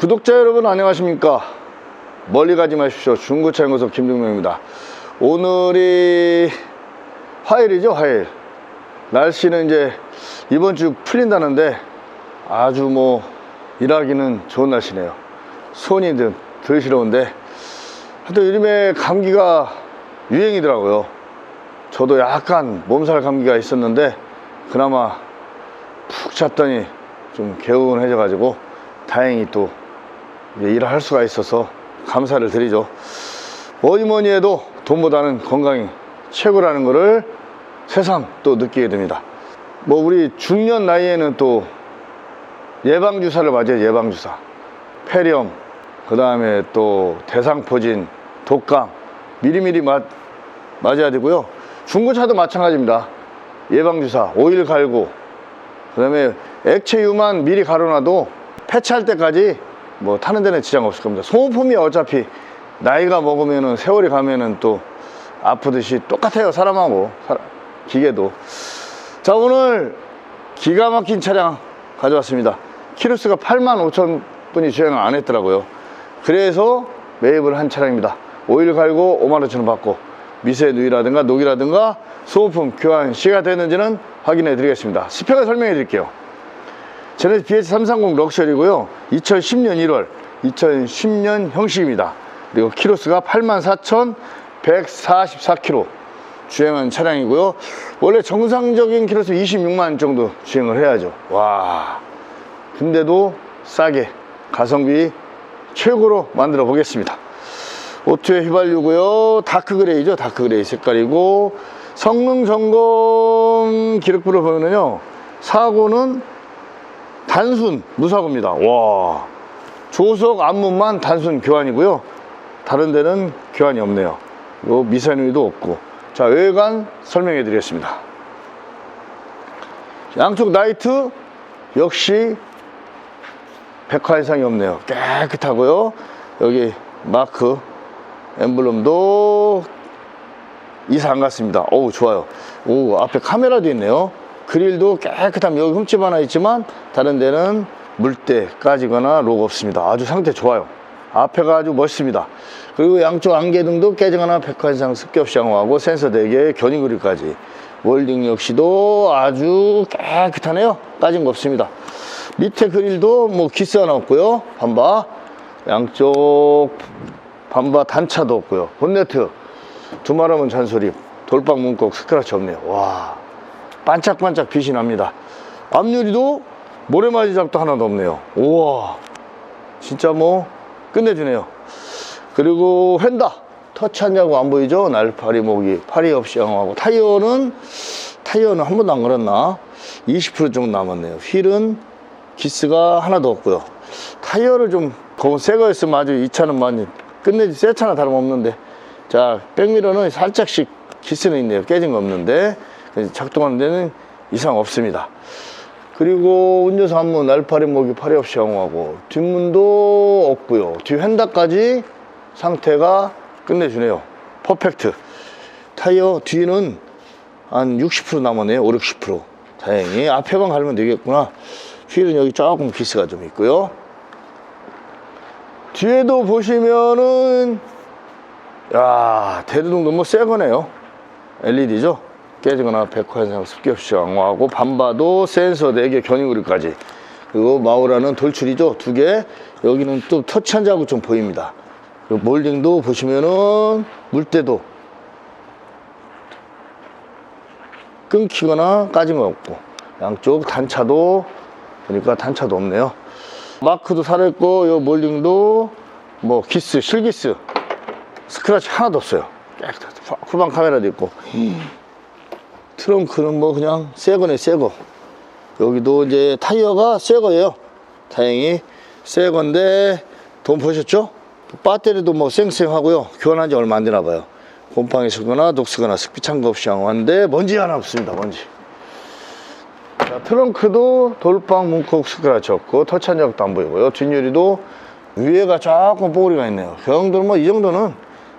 구독자 여러분 안녕하십니까? 멀리 가지 마십시오. 중고차 연구소 김종명입니다. 오늘이 화요일이죠 화요일. 날씨는 이제 이번 주 풀린다는데 아주 뭐 일하기는 좋은 날씨네요. 손이 좀덜 시려운데. 하여튼 요즘에 감기가 유행이더라고요. 저도 약간 몸살 감기가 있었는데 그나마 푹 잤더니 좀 개운해져 가지고 다행히 또 일을 할 수가 있어서 감사를 드리죠. 뭐니 뭐니 해도 돈보다는 건강이 최고라는 것을 새삼 또 느끼게 됩니다. 뭐 우리 중년 나이에는 또 예방주사를 맞아요 예방주사. 폐렴 그 다음에 또 대상포진 독감 미리미리 맞, 맞아야 되고요. 중고차도 마찬가지입니다. 예방주사 오일 갈고 그 다음에 액체 유만 미리 갈아놔도 폐차할 때까지 뭐 타는 데는 지장 없을 겁니다. 소모품이 어차피 나이가 먹으면은 세월이 가면은 또 아프듯이 똑같아요 사람하고. 사람- 기계도. 자 오늘 기가 막힌 차량 가져왔습니다. 키로수가 8만 5천 분이 주행을 안 했더라고요. 그래서 매입을 한 차량입니다. 오일 갈고 5만 5천 원 받고 미세 누이라든가 녹이라든가 소모품 교환 시가 됐는지는 확인해 드리겠습니다. 스펙을 설명해 드릴게요 제네시스 BH330 럭셔리고요. 2010년 1월 2010년 형식입니다. 그리고 키로수가 84,144km 주행한 차량이고요. 원래 정상적인 키로수 26만 정도 주행을 해야죠. 와 근데도 싸게 가성비 최고로 만들어 보겠습니다. 오토의 휘발유고요. 다크 그레이죠. 다크 그레이 색깔이고 성능 점검 기록부를 보면은요 사고는 단순 무사고입니다. 와. 조석 앞문만 단순 교환이고요. 다른 데는 교환이 없네요. 요 미세누이도 없고. 자 외관 설명해 드리겠습니다. 양쪽 라이트 역시 백화 이상이 없네요. 깨끗하고요. 여기 마크 엠블럼도 이상 안 갔습니다. 어우 좋아요. 오 앞에 카메라도 있네요 그릴도 깨끗함 여기 흠집 하나 있지만 다른 데는 물때 까지거나 로고 없습니다. 아주 상태 좋아요. 앞에가 아주 멋있습니다. 그리고 양쪽 안개등도 깨지거나 없이 양호하고 센서 4개 견인 그릴까지. 월딩 역시도 아주 깨끗하네요. 까진 거 없습니다. 밑에 그릴도 뭐 기스 하나 없고요. 반바. 양쪽 반바 단차도 없고요. 본네트. 두말하면 잔소리. 돌방 문콕 스크래치 없네요. 와 반짝반짝 빛이 납니다. 앞유리도 모래맞이 작도 하나도 없네요. 우와 진짜 뭐 끝내주네요. 그리고 휀다 터치하냐고 안 보이죠? 날파리 목이 파리 없이 양호하고. 타이어는 타이어는 한 번도 안 걸었나? 20% 정도 남았네요. 휠은 기스가 하나도 없고요. 타이어를 좀 거운 새 거였으면 아주 이 차는 많이 끝내지 새 차나 다름없는데. 자 백미러는 살짝씩 기스는 있네요. 깨진 거 없는데 작동하는 데는 이상 없습니다. 그리고 운전석 앞문 날파리 목이 파리 없이 양호하고 뒷문도 없고요. 뒤 휀다까지 상태가 끝내주네요. 퍼펙트. 타이어 뒤는 한 60% 남았네요. 5, 60% 다행히 앞에만 가면 되겠구나. 휠은 여기 조금 기스가 좀 있고요. 뒤에도 보시면은 야 대두동도 뭐 새 거네요. LED죠 깨지거나 백화현상 습기 없이 양호하고 반바도 센서 4개 견인그릴까지. 그리고 마우라는 돌출이죠. 두 개. 여기는 또 터치한 자국 좀 보입니다. 그리고 몰딩도 보시면은 물때도 끊기거나 거 없고. 양쪽 단차도 보니까 단차도 없네요. 마크도 살아있고 요 몰딩도 뭐 기스 실기스. 스크래치 하나도 없어요. 깨끗하죠 후방 카메라도 있고 트렁크는 뭐 그냥 새거네 새거. 여기도 이제 타이어가 새거예요. 다행히 새건데 돈 보셨죠? 배터리도 뭐 쌩쌩하고요. 교환한 지 얼마 안 되나 봐요. 곰팡이 쓰거나 독 쓰거나 습기 찬 거 없이 양호한데 먼지 하나 없습니다 먼지. 자, 트렁크도 돌방 문콕 스크래치 없고 터치한 적도 안 보이고요. 뒷유리도 위에가 조금 뽀글이가 있네요. 그 정도는 뭐 이 정도는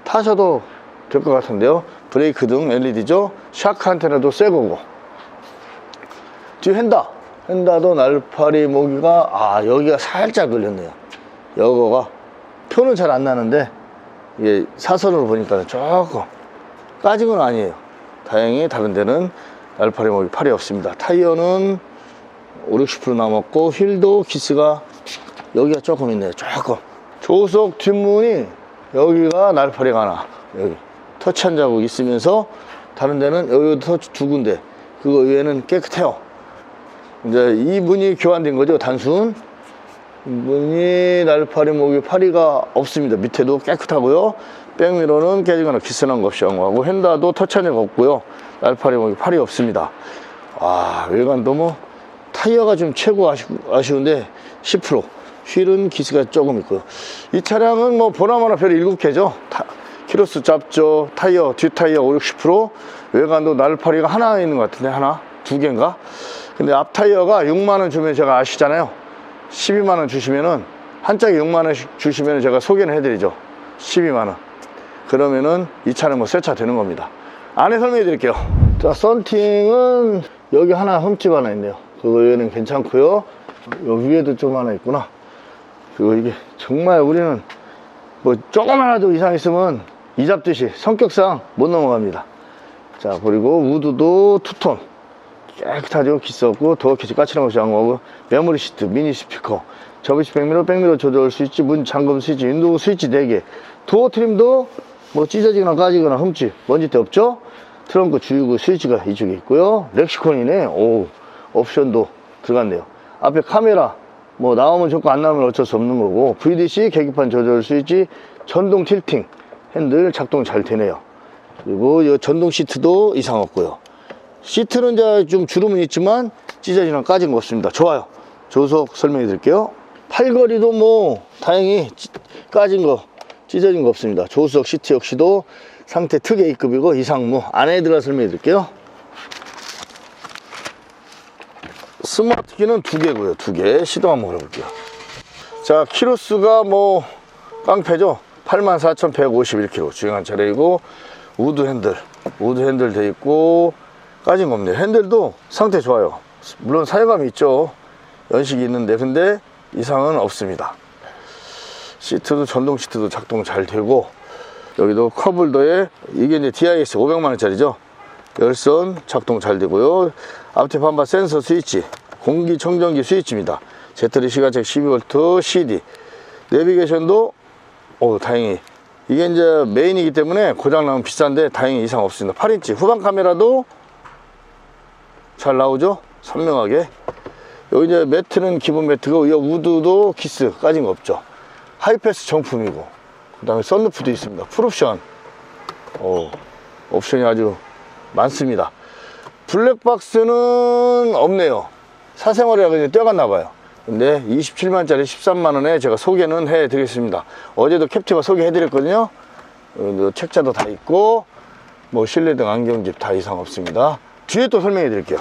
타셔도 될 것 같은데요 브레이크 등 LED죠 샤크 안테나도 새 거고 뒤 휀다 휀다도 날파리 모기가 아 여기가 살짝 걸렸네요 여거가 표는 잘 안 나는데 이게 사선으로 보니까 조금 까진 건 아니에요. 다행히 다른 데는 날파리 목이 팔이 없습니다. 타이어는 5, 60% 남았고 휠도 기스가 여기가 조금 있네요. 조금. 조속 뒷문이 여기가 날파리가 하나 여기 터치한 자국 있으면서 다른 데는 여기도 터치 두 군데 그거 외에는 깨끗해요. 이제 이 문이 교환된 거죠. 단순. 문이 날파리 목이 파리가 없습니다. 밑에도 깨끗하고요. 백미러는 깨지거나 기스난 거 없이 양호하고 핸다도 터치한 적 없고요. 날파리 목이 팔이 없습니다. 아 외관도 뭐 타이어가 좀 최고 아쉬, 아쉬운데 10% 휠은 기스가 조금 있고요. 이 차량은 뭐 보나마나 별 7개죠. 타, 키로수 짧죠. 타이어 뒷타이어 5, 60% 외관도 날파리가 하나 있는 것 같은데 하나 두 개인가? 근데 앞 타이어가 6만 원 주면 제가 아시잖아요. 12만 원 주시면은 한 짝에 6만 원씩 주시면 제가 소개는 해드리죠. 12만 원. 그러면은 이 차는 뭐 새 차 되는 겁니다. 안에 설명해 드릴게요. 자, 썬팅은 여기 하나 흠집 하나 있네요. 그거 외에는 괜찮고요. 여기 위에도 좀 하나 있구나. 그리고 이게 정말 우리는 뭐 조금이라도 이상 있으면 이 잡듯이 성격상 못 넘어갑니다. 자, 그리고 우드도 투톤. 깨끗하죠. 기스 없고 도어 키스 까칠한 것이 양호하고 메모리 시트, 미니 스피커, 접이식 백미러, 백미러 조절 스위치, 문 잠금 스위치, 윈도우 스위치 4개, 도어 트림도 뭐 찢어지거나 까지거나 흠집, 먼지때 없죠? 트렁크 주유구 스위치가 이쪽에 있고요. 렉시콘이네. 오, 옵션도 들어갔네요. 앞에 카메라, 뭐 나오면 좋고 안 나오면 어쩔 수 없는 거고 VDC 계기판 조절 스위치, 전동 틸팅, 핸들 작동 잘 되네요. 그리고 이 전동 시트도 이상 없고요. 시트는 이제 좀 주름은 있지만 찢어지는 까진 거 없습니다. 좋아요. 조속 설명해 드릴게요. 팔걸이도 뭐 다행히 찌- 까진 거 찢어진 거 없습니다. 조수석 시트 역시도 상태 특 A급이고 이상 뭐 안에 들어가 설명해 드릴게요. 스마트 키는 두 개고요. 두 개. 시동 한번 걸어볼게요. 자, 키로수가 뭐 깡패죠. 84,151km 주행한 차량이고 우드 핸들, 우드 핸들 돼 있고 까진 거 없네요. 핸들도 상태 좋아요. 물론 사용감이 있죠. 연식이 있는데 근데 이상은 없습니다. 시트도 전동 시트도 작동 잘 되고 여기도 컵홀더에 이게 이제 DIS 500만 원짜리죠. 열선 작동 잘 되고요. 앞뒤 반바 센서 스위치, 공기청정기 스위치입니다. 배터리 시가책 12V CD, 내비게이션도 오 다행히 이게 이제 메인이기 때문에 고장 나면 비싼데 다행히 이상 없습니다. 8인치 후방 카메라도 잘 나오죠? 선명하게. 여기 이제 매트는 기본 매트고 이 우드도 키스 까진 거 없죠. 하이패스 정품이고 그 다음에 썬루프도 있습니다. 풀옵션. 오, 옵션이 아주 많습니다. 블랙박스는 없네요. 사생활이라 그냥 뛰어갔나 봐요. 근데 27만짜리 13만원에 제가 소개는 해드리겠습니다. 어제도 캡티바 소개해드렸거든요. 어, 책자도 다 있고 뭐 실내등 안경집 다 이상 없습니다. 뒤에 또 설명해 드릴게요.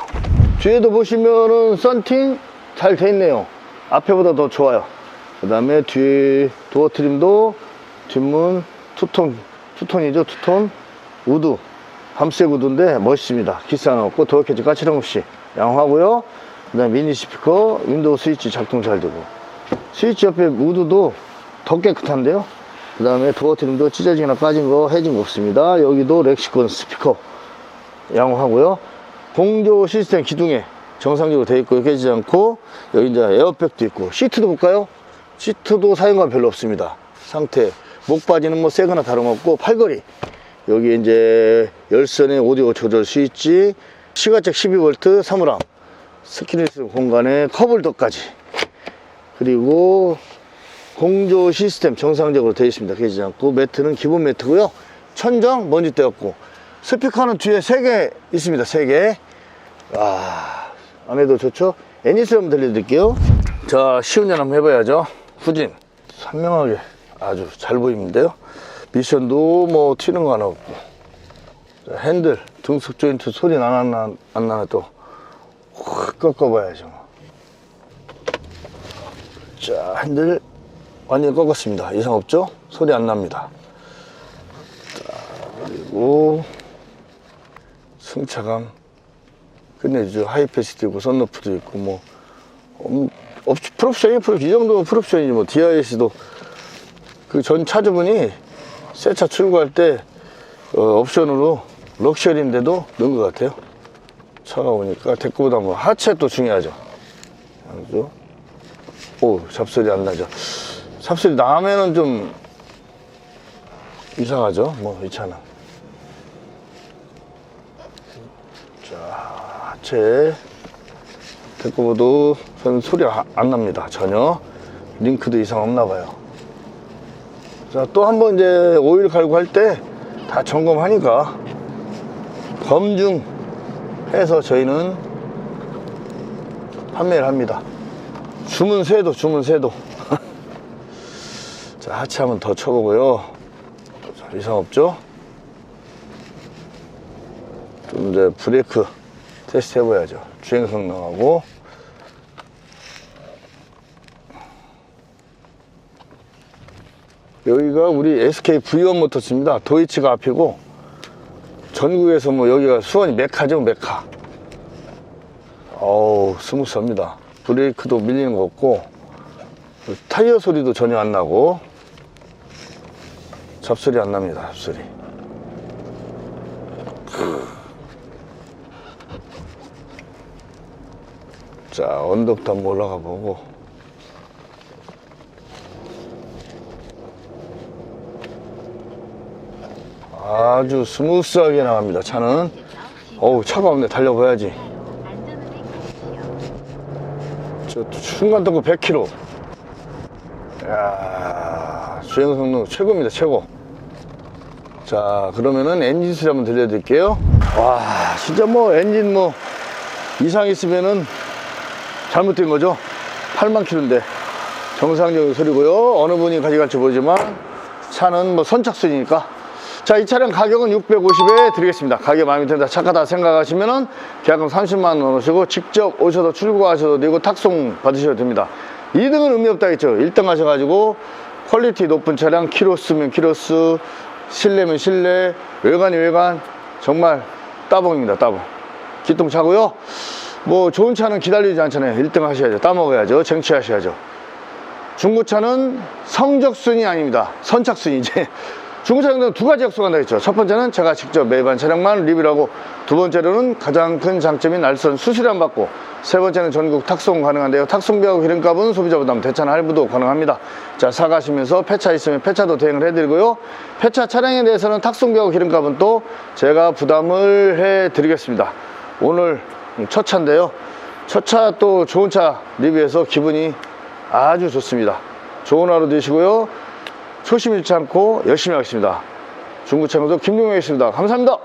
뒤에도 보시면은 썬팅 잘 돼 있네요. 앞에보다 더 좋아요. 그 다음에 뒤에 도어 트림도 뒷문 투톤, 투톤이죠, 투톤. 우드, 밤색 우드인데 멋있습니다. 기스 하나 없고 도어 캐치 까칠함 없이 양호하고요. 그 다음에 미니 스피커, 윈도우 스위치 작동 잘 되고. 스위치 옆에 우드도 더 깨끗한데요. 그 다음에 도어 트림도 찢어지거나 빠진 거 해진 거 없습니다. 여기도 렉시콘 스피커 양호하고요. 공조 시스템 기둥에 정상적으로 되어 있고 깨지지 않고 여기 이제 에어백도 있고 시트도 볼까요? 시트도 사용감 별로 없습니다. 상태 목바지는 뭐 새거나 다름없고 팔걸이 여기 이제 열선의 오디오 조절 스위치 시가책 12V 사물함 스키니스 공간에 컵홀더까지 그리고 공조 시스템 정상적으로 되어 있습니다. 깨지지 않고 매트는 기본 매트고요. 천정 먼지 떼었고 스피커는 뒤에 3개 있습니다. 3개. 아, 안에도 좋죠? 애니스 한번 들려드릴게요. 자, 시운전 한번 해봐야죠. 후진. 선명하게 아주 잘 보이는데요. 미션도 뭐 튀는 거 하나 없고. 자, 핸들, 등속 조인트 소리 나나, 안 나나 또 확 꺾어봐야죠. 자, 핸들 완전히 꺾었습니다. 이상 없죠? 소리 안 납니다. 그리고 승차감 끝내주죠. 하이패스도 있고 썬루프도 있고 뭐 엄, 없, 풀옵션이 풀옵션. 이 정도면 풀옵션이지 뭐 DIS도 그 전 차주분이 새 차 출고할 때 어, 옵션으로 럭셔리인데도 넣은 것 같아요. 차가 오니까 데크보다 뭐 하체 또 중요하죠. 양쪽. 오 잡소리 안 나죠. 잡소리 나면은 좀 이상하죠. 뭐 이 차는. 자 하체 데크보드 전 소리 가안 납니다. 전혀. 링크도 이상 없나 봐요. 자, 또 한번 이제 오일 갈고 할 때 다 점검하니까 검증 해서 저희는 판매를 합니다. 주문 세도, 주문 세도. 자, 하체 한번 더 쳐보고요. 자, 이상 없죠? 좀 이제 브레이크 테스트 해봐야죠. 주행 성능하고. 여기가 우리 SK V1 모터스입니다. 도이치가 앞이고 전국에서 뭐 여기가 수원이 메카죠, 메카. 어우, 스무스합니다. 브레이크도 밀리는 거 없고 타이어 소리도 전혀 안 나고 잡소리 안 납니다, 잡소리. 자, 언덕도 한번 올라가 보고 아주 스무스하게 나갑니다 차는. 어우 차가 없네. 달려봐야지. 저 순간 동급 100km 야 주행 성능 최고입니다 최고. 자 그러면은 엔진 소리 한번 들려드릴게요. 와 진짜 뭐 엔진 뭐 이상 있으면은 잘못된 거죠? 8만 킬로인데. 정상적인 소리고요. 어느 분이 가져갈지 모르지만 차는 뭐 선착순이니까 자, 이 차량 가격은 650에 드리겠습니다. 가격 마음에 든다, 착하다 생각하시면은 계약금 30만 원 넣으시고 직접 오셔도 출고하셔도 되고 탁송 받으셔도 됩니다. 2등은 의미 없다 했죠. 1등 하셔가지고 퀄리티 높은 차량 키로수면 키로수, 실내면 실내, 외관이 외관 정말 따봉입니다. 따봉. 기똥차고요. 뭐 좋은 차는 기다리지 않잖아요. 1등 하셔야죠. 따먹어야죠. 쟁취하셔야죠. 중고차는 성적순이 아닙니다. 선착순이 이제 중고차는 두 가지 약속한다 했죠. 첫 번째는 제가 직접 매입한 차량만 리뷰하고 두 번째로는 가장 큰 장점인 날선 수수료 안 받고 세 번째는 전국 탁송 가능한데요. 탁송비하고 기름값은 소비자 부담 대차나 할부도 가능합니다. 자 사가시면서 폐차 있으면 폐차도 대행을 해드리고요. 폐차 차량에 대해서는 탁송비하고 기름값은 또 제가 부담을 해드리겠습니다. 오늘 첫 차인데요. 첫 차 또 좋은 차 리뷰해서 기분이 아주 좋습니다. 좋은 하루 되시고요. 초심 잃지 않고 열심히 하겠습니다. 중구청도 김용혁이었습니다. 감사합니다.